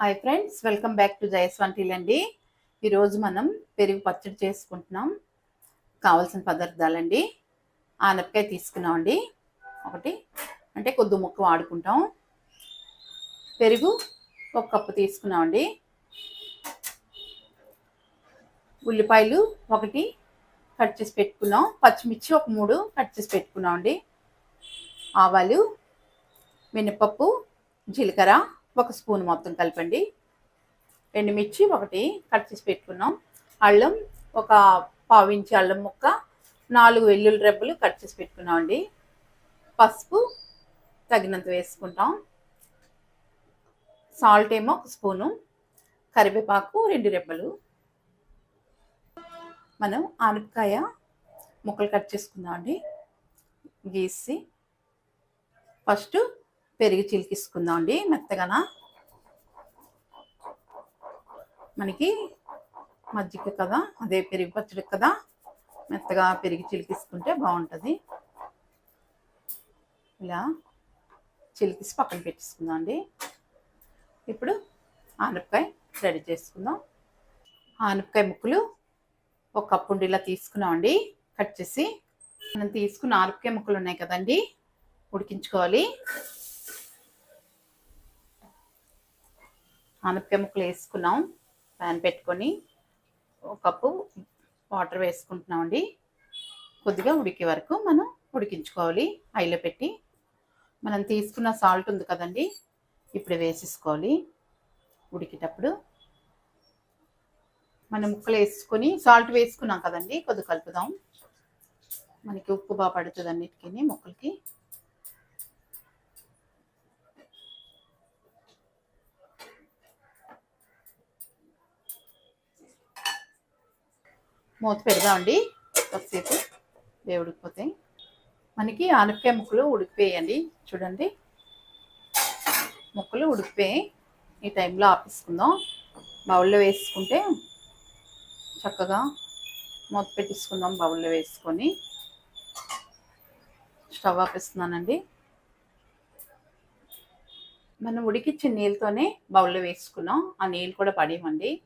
Hi friends welcome back to జయస్వంటీల్ అండి. ఈరోజు మనం పెరుగు పచ్చడి చేసుకుంటున్నాం. కావాల్సిన పదార్థాలండి. ఆనపకాయ తీసుకున్నామండి. ఒకటి అంటే కొద్ది ముక్క వాడుకుంటాం. పెరుగు ఒక కప్పు తీసుకున్నామండి. ఉల్లిపాయలు ఒకటి కట్ చేసి పెట్టుకున్నాం. పచ్చిమిర్చి ఒక మూడు కట్ చేసి పెట్టుకున్నామండి. ఆవాలు మినపప్పు జీలకర్ర ఒక స్పూన్ మొత్తం కలపండి. ఎండుమిర్చి ఒకటి కట్ చేసి పెట్టుకున్నాం. అల్లం ఒక పావు అల్లం ముక్క నాలుగు వెల్లుల్లి రెబ్బలు కట్ చేసి పెట్టుకున్నాం అండి. పసుపు తగినంత వేసుకుంటాం. సాల్ట్ ఏమో ఒక స్పూను కరివేపాకు రెండు రెబ్బలు. మనం ఆనపకాయ ముక్కలు కట్ చేసుకుందాం అండి. గీసి ఫస్ట్ పెరిగి చిలికిసుకుందాం అండి? మెత్తగాన? మనకి మజ్జిగ కదా అదే పెరుగు పచ్చడి కదా మెత్తగా పెరిగి చిలికిసుకుంటే బాగుంటుంది. ఇలా చిలికిసి పక్కన పెట్టేసుకుందాం అండి. ఇప్పుడు ఆనపకాయ రెడీ చేసుకుందాం. ఆనపకాయ ముక్కలు ఒక కప్పు ఇలా తీసుకున్నామండి కట్ చేసి మనం తీసుకున్న ఆనపకాయ ముక్కలు ఉన్నాయి కదండి ఉడికించుకోవాలి. ఆనపకాయ ముక్కలు వేసుకున్నాం ప్యాన్ పెట్టుకొని ఒక కప్పు వాటర్ వేసుకుంటున్నామండి. కొద్దిగా ఉడికే వరకు మనం ఉడికించుకోవాలి. ఐలో పెట్టి మనం తీసుకున్న సాల్ట్ ఉంది కదండి ఇప్పుడు వేసేసుకోవాలి. ఉడికేటప్పుడు మనం ముక్కలు వేసుకొని సాల్ట్ వేసుకున్నాం కదండి కొద్దిగా కలుపుదాం. మనకి ఉప్పు బాగా పడుతుంది అన్నిటికీ ముక్కలకి. మూత పెడదామండి. కొద్దిసేపు ఉడికిపోతాయి మనకి ఆనపకాయ ముక్కలు ఉడికిపోయాయండి. చూడండి. ముక్కలు ఉడికిపోయాయి ఈ టైంలో ఆపేసుకుందాం. బౌల్లో వేసుకుంటే చక్కగా మూత పెట్టేసుకుందాం బౌల్లో వేసుకొని. స్టవ్ ఆపేస్తున్నానండి. మనం ఉడికిచ్చిన నీళ్ళతోనే బౌల్లో వేసుకున్నాం. ఆ నీళ్ళు కూడా పడేయమండి.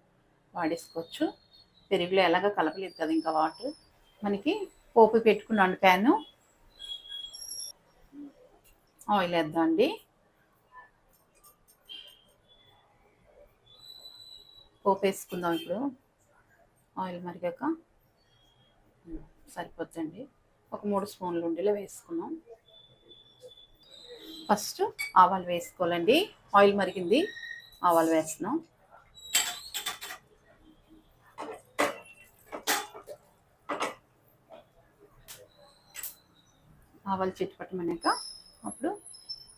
వాడేసుకోవచ్చు. పెరుగులో ఎలాగ కలపలేదు కదా ఇంకా వాటర్. మనకి పోపు పెట్టుకున్నాను ప్యాను. ఆయిల్ వేద్దాం అండి. పోపు వేసుకుందాం ఇప్పుడు. ఆయిల్ మరిగాక. సరిపోద్దండి. ఒక మూడు స్పూన్లు ఉండేలా వేసుకున్నాం ఫస్ట్ ఆవాలు వేసుకోవాలండి. ఆయిల్ మరిగింది. ఆవాలు వేస్తున్నాం. ఆవాలు చిట్టుపట్టమన్నాక అప్పుడు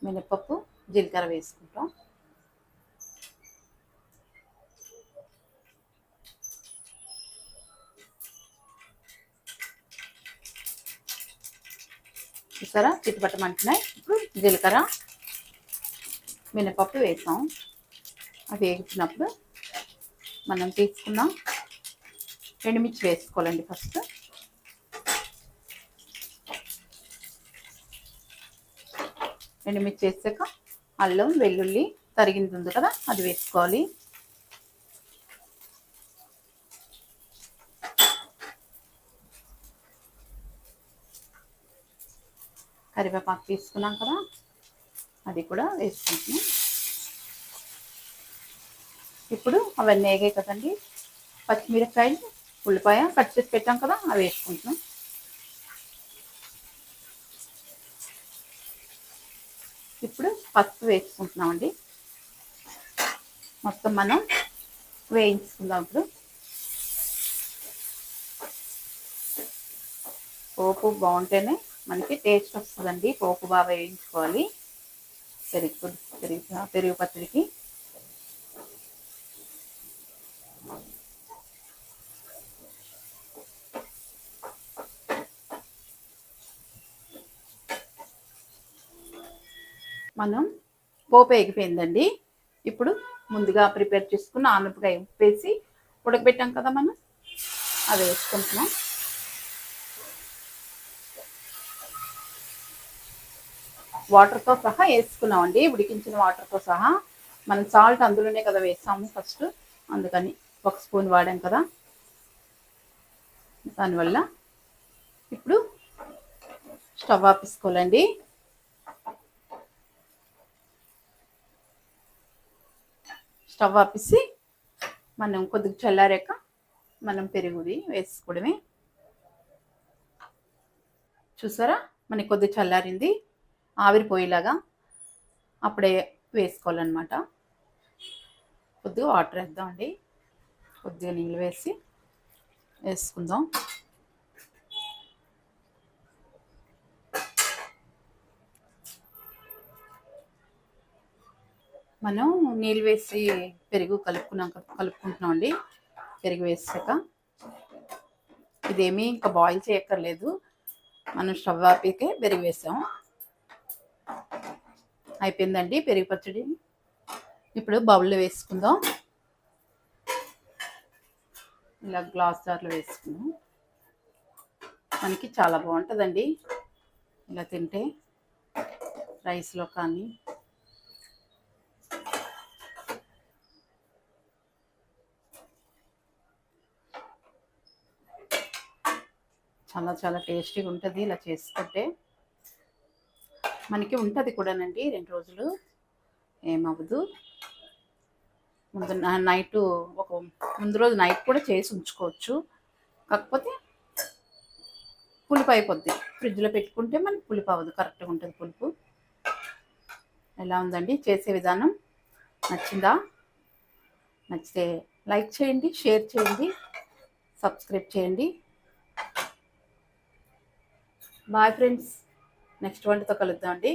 మినపప్పు జీలకర్ర వేసుకుంటాం. చూసారా? చిట్టుపట్టమంటున్నాయి ఇప్పుడు జీలకర్ర మినపప్పు వేసాం. అవి వేయించినప్పుడు మనం తీసుకున్న ఎండుమిర్చి వేసుకోవాలండి ఫస్ట్. ఎండుమిర్చి వేసాక అల్లం వెల్లుల్లి తరిగింది ఉంది కదా అది వేసుకోవాలి. కరివేపాకు తీసుకున్నాం కదా అది కూడా వేసుకుంటున్నాం. ఇప్పుడు అవన్నీ వేగాయి కదండి. పచ్చిమిరపకాయలు ఉల్లిపాయ కట్ చేసి పెట్టాం కదా అవి వేసుకుంటున్నాం. ఇప్పుడు పసుపు వేసుకుంటున్నామండి. మొత్తం మనం వేయించుకుందాం ఇప్పుడు. పోపు బాగుంటేనే మనకి టేస్ట్ వస్తుందండి. పోపు బాగా వేయించుకోవాలి. పెరుగు పెరుగు పెరుగు పచ్చడికి. మనం పోపు ఎగిపోయిందండి ఇప్పుడు ముందుగా ప్రిపేర్ చేసుకున్న ఆనపకాయ ఉప్పేసి ఉడకబెట్టాం కదా మనం. అది వేసుకుంటున్నాం. వాటర్తో సహా వేసుకున్నామండి. ఉడికించిన వాటర్తో సహా మనం సాల్ట్ అందులోనే కదా వేస్తాము ఫస్ట్. అందుకని ఒక స్పూన్ వాడాం కదా. దానివల్ల ఇప్పుడు స్టవ్ ఆపేసుకోవాలండి. స్టవ్ ఆపేసి మనం కొద్దిగా చల్లారాక మనం పెరుగుది వేసుకోవడమే. చూసారా? మనకి కొద్దిగా చల్లారింది. ఆవిరిపోయేలాగా అప్పుడే వేసుకోవాలన్నమాట. కొద్దిగా వాటర్ వేద్దామండి. కొద్దిగా నీళ్ళు వేసి వేసుకుందాం. మనం నీళ్ళు వేసి పెరుగు కలుపుకున్నాక కలుపుకుంటున్నాం అండి పెరుగు వేసాక. ఇదేమీ ఇంకా బాయిల్ చేయక్కర్లేదు. మనం స్టవ్ ఆపికే పెరుగు వేసాం. అయిపోయిందండి పెరుగు పచ్చడి. ఇప్పుడు బౌల్లో వేసుకుందాం. ఇలా గ్లాస్ జార్లో వేసుకుందాం. మనకి చాలా బాగుంటుందండి. ఇలా తింటే రైస్లో కానీ చాలా చాలా టేస్టీగా ఉంటుంది ఇలా చేసుకుంటే. మనకి ఉంటుంది కూడానండి రెండు రోజులు. ఏమవ్వదు. ముందు నైట్ ఒక ముందు రోజు నైట్ కూడా చేసి ఉంచుకోవచ్చు. కాకపోతే పులుపు అయిపోద్ది. ఫ్రిడ్జ్లో పెట్టుకుంటే మనకి పులుపు అవ్వదు. కరెక్ట్గా ఉంటుంది పులుపు. ఎలా ఉందండి? చేసే విధానం నచ్చిందా? నచ్చితే లైక్ చేయండి షేర్ చేయండి సబ్స్క్రైబ్ చేయండి. బాయ్ ఫ్రెండ్స్ నెక్స్ట్ వంటతో కలుద్దాం అండి.